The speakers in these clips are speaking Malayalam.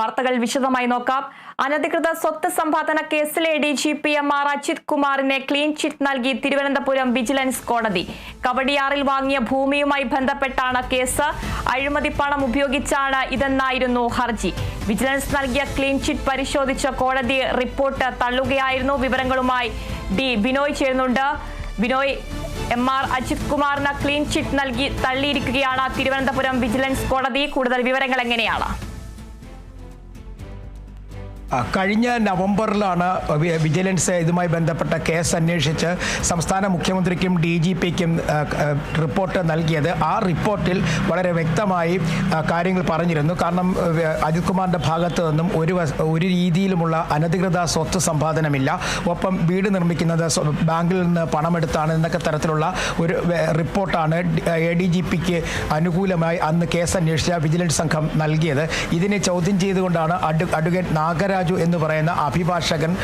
വാർത്തകൾ വിശദമായി നോക്കാം. അനധികൃത സ്വത്ത് സമ്പാദന കേസിലെ D G P M R Ajith കുമാറിനെ ക്ലീൻ ചിറ്റ് നൽകി തിരുവനന്തപുരം വിജിലൻസ് കോടതി. കവടിയാറിൽ വാങ്ങിയ ഭൂമിയുമായി ബന്ധപ്പെട്ടാണ് കേസ്. അഴിമതി പണം ഉപയോഗിച്ചാണ് ഇതെന്നായിരുന്നു ഹർജി. വിജിലൻസ് നൽകിയ ക്ലീൻ ചിറ്റ് പരിശോധിച്ച കോടതി റിപ്പോർട്ട് തള്ളുകയായിരുന്നു. വിവരങ്ങളുമായി ഡി ബിനോയ് ചേരുന്നുണ്ട്. ബിനോയ് എം ആർ അജിത് കുമാറിന് ക്ലീൻ ചിറ്റ് നൽകി തള്ളിയിരിക്കുകയാണ് തിരുവനന്തപുരം വിജിലൻസ് കോടതി. കൂടുതൽ വിവരങ്ങൾ എങ്ങനെയാണ്? കഴിഞ്ഞ നവംബറിലാണ് വിജിലൻസ് ഇതുമായി ബന്ധപ്പെട്ട കേസ് അന്വേഷിച്ച് സംസ്ഥാന മുഖ്യമന്ത്രിക്കും ഡി ജി പിക്കും റിപ്പോർട്ട് നൽകിയത്. ആ റിപ്പോർട്ടിൽ വളരെ വ്യക്തമായി കാര്യങ്ങൾ പറഞ്ഞിരുന്നു. കാരണം അജിത് കുമാറിന്റെ ഭാഗത്ത് നിന്നും ഒരു ഒരു രീതിയിലുമുള്ള അനധികൃത സ്വത്ത് സമ്പാദനമില്ല. ഒപ്പം വീട് നിർമ്മിക്കുന്നത് ബാങ്കിൽ നിന്ന് പണമെടുത്താണ് എന്നൊക്കെ തരത്തിലുള്ള ഒരു റിപ്പോർട്ടാണ് എ ഡി ജി പിക്ക് അനുകൂലമായി അന്ന് കേസ് അന്വേഷിച്ച വിജിലൻസ് സംഘം നൽകിയത്. ഇതിനെ ചോദ്യം ചെയ്തുകൊണ്ടാണ് അഡ്വ അഡ്വക്കേറ്റ് നാഗരാജു എന്ന് പറയുന്ന അഭിഭാഷകൻ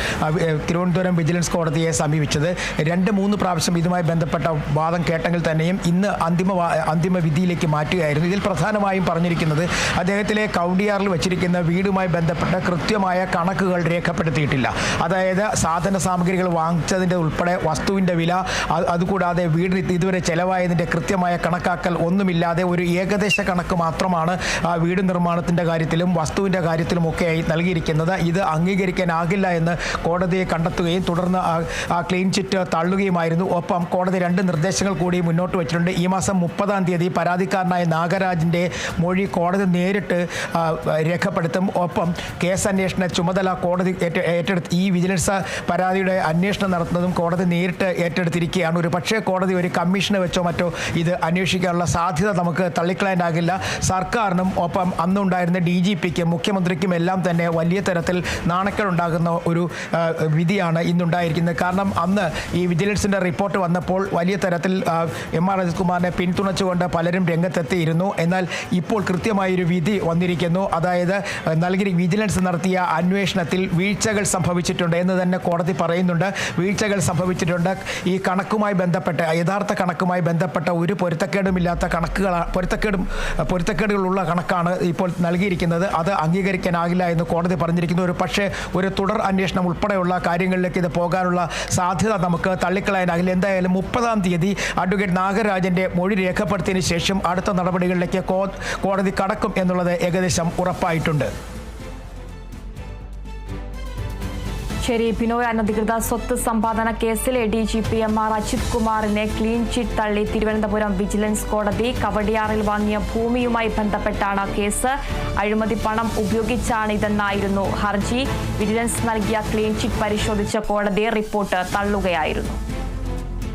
തിരുവനന്തപുരം വിജിലൻസ് കോടതിയെ സമീപിച്ചത്. രണ്ട് മൂന്ന് പ്രാവശ്യം ഇതുമായി ബന്ധപ്പെട്ട വാദം കേട്ടെങ്കിൽ തന്നെയും ഇന്ന് അന്തിമ അന്തിമ വിധിയിലേക്ക് മാറ്റുകയായിരുന്നു. ഇതിൽ പ്രധാനമായും പറഞ്ഞിരിക്കുന്നത് അദ്ദേഹത്തിലെ കൗണ്ടിയാറിൽ വെച്ചിരിക്കുന്ന വീടുമായി ബന്ധപ്പെട്ട കൃത്യമായ കണക്കുകൾ രേഖപ്പെടുത്തിയിട്ടില്ല. അതായത് സാധന സാമഗ്രികൾ വാങ്ങിച്ചതിന്റെ ഉൾപ്പെടെ വസ്തുവിന്റെ വില അതുകൂടാതെ വീടിന് ഇതുവരെ ചെലവായതിന്റെ കൃത്യമായ കണക്കാക്കൽ ഒന്നുമില്ലാതെ ഒരു ഏകദേശ കണക്ക് മാത്രമാണ് വീട് നിർമ്മാണത്തിന്റെ കാര്യത്തിലും വസ്തുവിന്റെ കാര്യത്തിലും ഒക്കെയായി നൽകിയിരിക്കുന്നത്. ഇത് അംഗീകരിക്കാനാകില്ല എന്ന് കോടതിയെ കണ്ടെത്തുകയും തുടർന്ന് ആ- ക്ലീൻ ചിറ്റ് തള്ളുകയുമായിരുന്നു. ഒപ്പം കോടതി രണ്ട് നിർദ്ദേശങ്ങൾ കൂടി മുന്നോട്ട് വച്ചിട്ടുണ്ട്. ഈ മാസം മുപ്പതാം തീയതി പരാതിക്കാരനായ നാഗരാജിന്റെ മൊഴി കോടതി നേരിട്ട് രേഖപ്പെടുത്തും. ഒപ്പം കേസ് അന്വേഷണ ചുമതല കോടതി ഏറ്റെടുത്ത് ഈ വിജിലൻസ് പരാതിയുടെ അന്വേഷണം നടത്തുന്നതും കോടതി നേരിട്ട് ഏറ്റെടുത്തിരിക്കുകയാണ്. ഒരു പക്ഷേ കോടതി ഒരു കമ്മീഷനെ വെച്ചോ മറ്റോ ഇത് അന്വേഷിക്കാനുള്ള സാധ്യത നമുക്ക് തള്ളിക്കളയാനാകില്ല. സർക്കാരിനും ഒപ്പം അന്നുണ്ടായിരുന്ന ഡി ജി പിക്കും മുഖ്യമന്ത്രിക്കും എല്ലാം തന്നെ വലിയ തരത്തിൽ നാണക്കേടുണ്ടാകുന്ന ഒരു ആ, വിധിയാണ് ഇന്നുണ്ടായിരിക്കുന്നത്. കാരണം അന്ന് ഈ വിജിലൻസിന്റെ റിപ്പോർട്ട് വന്നപ്പോൾ വലിയ തരത്തിൽ എം ആർ അജിത് കുമാറിനെ പിന്തുണച്ചുകൊണ്ട് പലരും രംഗത്തെത്തിയിരുന്നു. എന്നാൽ ഇപ്പോൾ കൃത്യമായൊരു വിധി വന്നിരിക്കുന്നു. അതായത് നൽകി വിജിലൻസ് നടത്തിയ അന്വേഷണത്തിൽ വീഴ്ചകൾ സംഭവിച്ചിട്ടുണ്ട് എന്ന് തന്നെ കോടതി പറയുന്നുണ്ട്. വീഴ്ചകൾ സംഭവിച്ചിട്ടുണ്ട്. ഈ കണക്കുമായി ബന്ധപ്പെട്ട യഥാർത്ഥ കണക്കുമായി ബന്ധപ്പെട്ട ഒരു പൊരുത്തക്കേടുമില്ലാത്ത കണക്കുകൾ പൊരുത്തക്കേടും പൊരുത്തക്കേടുകളുള്ള കണക്കാണ് ഇപ്പോൾ നൽകിയിരിക്കുന്നത്. അത് അംഗീകരിക്കാനാകില്ല എന്ന് കോടതി പറഞ്ഞിരിക്കുന്നു. ഒരു പക്ഷേ ഒരു തുടർ അന്വേഷണം ഉൾപ്പെടെയുള്ള കാര്യങ്ങളിലേക്ക് ഇത് പോകാനുള്ള സാധ്യത നമുക്ക് തള്ളിക്കളയാനാകില്ല എന്തായാലും മുപ്പതാം തീയതി അഡ്വക്കേറ്റ് നാഗരാജന്റെ മൊഴി രേഖപ്പെടുത്തിയതിനു ശേഷം അടുത്ത നടപടികളിലേക്ക് കോടതി കടക്കും എന്നുള്ളത് ഏകദേശം ഉറപ്പായിട്ടുണ്ട്. ശരി ബിനോയ് അനധികൃത സ്വത്ത് സമ്പാദന കേസിൽ A D G P M R Ajith കുമാറിനെ ക്ലീൻ ചിറ്റ് തള്ളി തിരുവനന്തപുരം വിജിലൻസ് കോടതി കവടിയാറിൽ വാങ്ങിയ ഭൂമിയുമായി ബന്ധപ്പെട്ടാണ് കേസ്. അഴിമതി പണം ഉപയോഗിച്ചാണിതെന്നായിരുന്നു ഹർജി. വിജിലൻസ് നൽകിയ ക്ലീൻ ചിറ്റ് പരിശോധിച്ച കോടതി റിപ്പോർട്ട് തള്ളുകയായിരുന്നു.